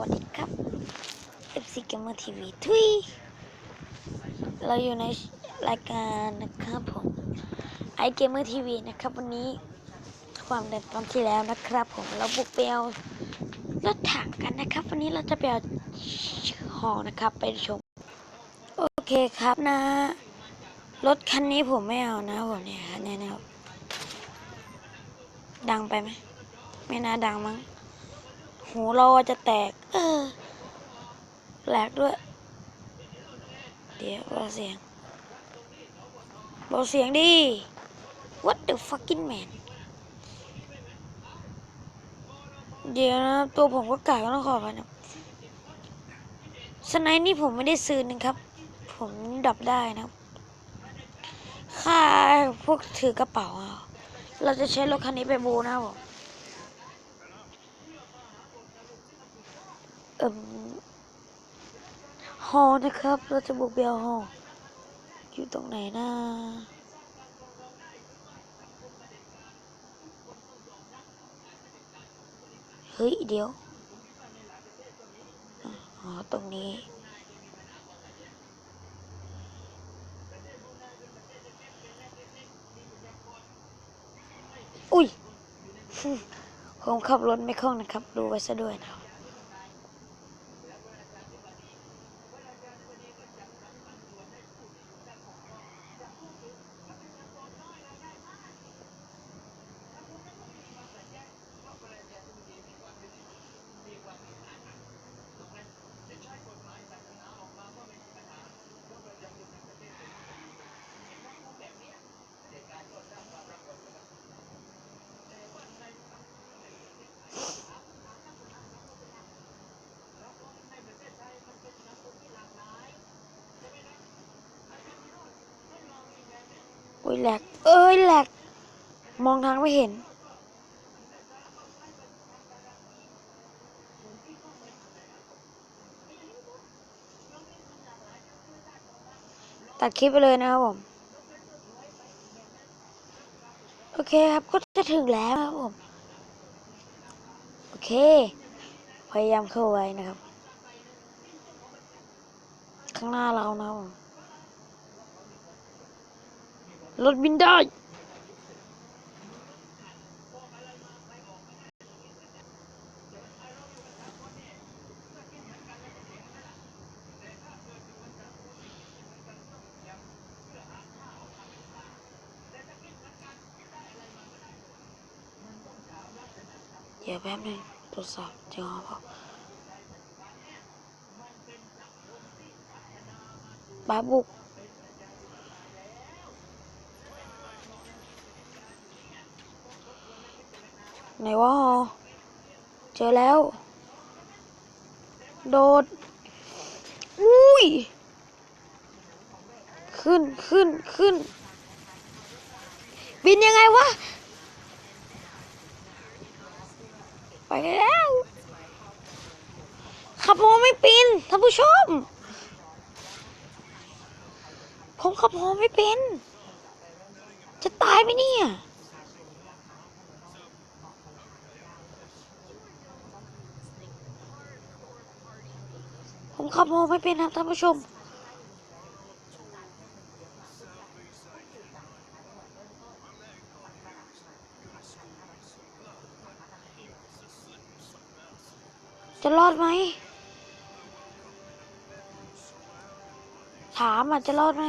วัสดีครับ FC Gamer TV ทุยเราอยู่ในรายการนะครับผมไอ Gamer TV นะครับ วันนี้ความเดิมตอนที่แล้วนะครับ ผมเราบุกไปเอารถถังกันนะครับ วันนี้เราจะไปเอาหอนะครับ ไปชม โอเคครับนะ รถคันนี้ผมไม่เอานะผมเนี่ยคันนี้นะครับดังไปไหมไม่น่าดังมั้ง หูเราจะแตก เออแปลกด้วย เดี๋ยวเบาเสียงเบาเสียงดิ What the fucking man เดี๋ยวนะตัวผมก็กากก็ต้องขอไปนะสไนด์นี่ผมไม่ได้ซื้อนะครับ ผมดับได้นะค่าพวกถือกระเป๋าเอาเราจะใช้รถคันนี้ไปบูนะครับผม เอ่ม ฮอนะครับ เราจะบุกเบียวฮออยู่ตรงไหนนะเฮ้ย เดี๋ยว อ๋อ ตรงนี้ อุ้ย ผมขับรถไม่คล่องนะครับ ดูไว้ซะด้วยนะครับ อ้ยแหลก เอ้ยแหลก มองทางไม่เห็น ตัดคลิปไปเลยนะครับผม โอเคครับก็จะถึงแล้วครับผม โอเค พยายามเข้าไว้นะครับ ข้างหน้าเรานะครับผม รถบินได้ เดี๋ยวแป๊บหนึงตรวจสอบจอเปล่าบาบุก ไหนวะฮอเจอแล้ว โดด อุ้ย ขึ้นขึ้นขึ้น บินยังไงวะ ไปแล้วขับฮอไม่เป็น ท่านผู้ชม ผมขับฮอไม่เป็น จะตายไหมเนี่ย ผมขับฮอไม่เป็นครับท่านผู้ชม จะรอดไหม ถามอะจะรอดไหม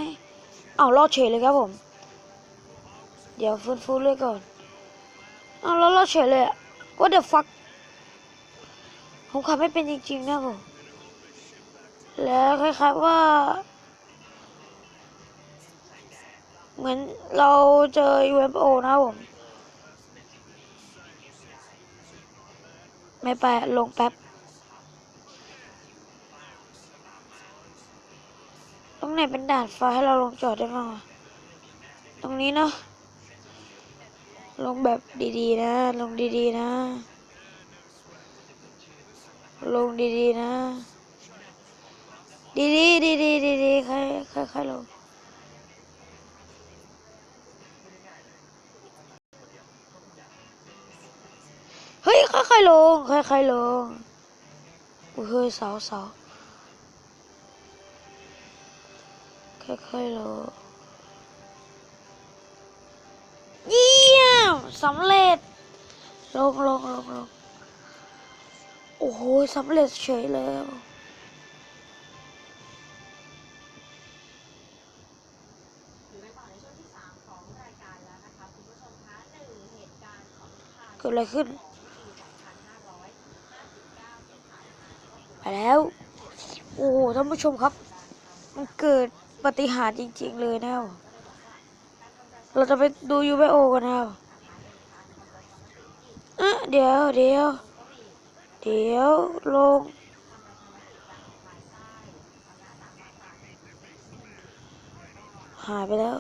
เอารอดเฉยเลยครับผม เดี๋ยวฟื้นฟูเรื่อยก่อน เอาแล้วรอดเฉยเลยอะ what the fuck ผมขับไม่เป็นจริงๆนะผม แล้วคล้ายๆว่า เหมือนเราเจอ UFO นะครับผม ไม่ไปลงแป๊บ ตรงไหนเป็นด่านฟ้าให้เราลงจอดได้บ้างอะตรงนี้เนาะลงแบบดีๆนะ ลงดีๆนะ ลงดีๆนะ ดีดีดีดีดีดีใครใครใครลงเฮ้ยค่อยๆลงค่อยๆลงอุ้ยเฮ้ยเสาเสาค่อยๆลงเยี่ยมสำเร็จ ลงลงลงลงโอ้โหสำเร็จเฉยแล้ว กิดอะไรขึ้น ไปแล้ว โอ้โหท่านผู้ชมครับ มันเกิดปฏิหารจริง ๆ เลยนะครับเราจะไปดูยูไบโอกันนะครับเดี๋ยวเดี๋ยวเดี๋ยวลงหายไปแล้ว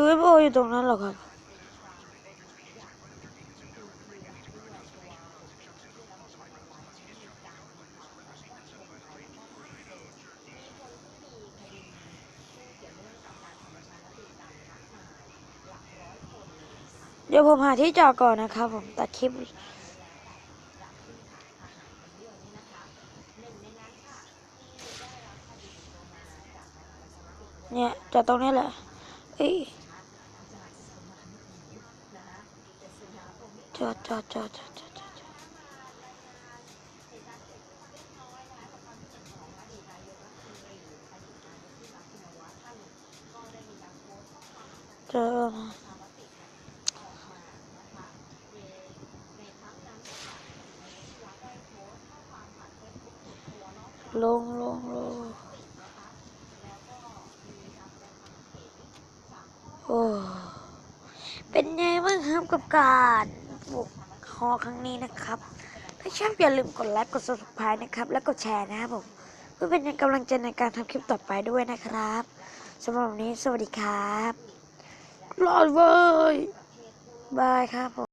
ยูไบโออยู่ตรงนั้นหรอครับ เดี๋ยวผมหาที่จอดก่อนนะครับผมตัดคลิปเนี่ยจอดตรงนี้แหละ เอ้ย จอดจอดจอดจอดจอดจอดจอดเจอแล้วนะลงลงลงโอ้เป็นไงบ้างครับกับการ อครั้งนี้นะครับ ถ้าชอบอย่าลืมกดไลค์กด subscribe นะครับ แล้วกดแชร์นะครับผมเพื่อเป็นกำลังใจในการทำคลิปต่อไปด้วยนะครับสำหรับวันนี้สวัสดีครับรอดเว้ยบายครับผม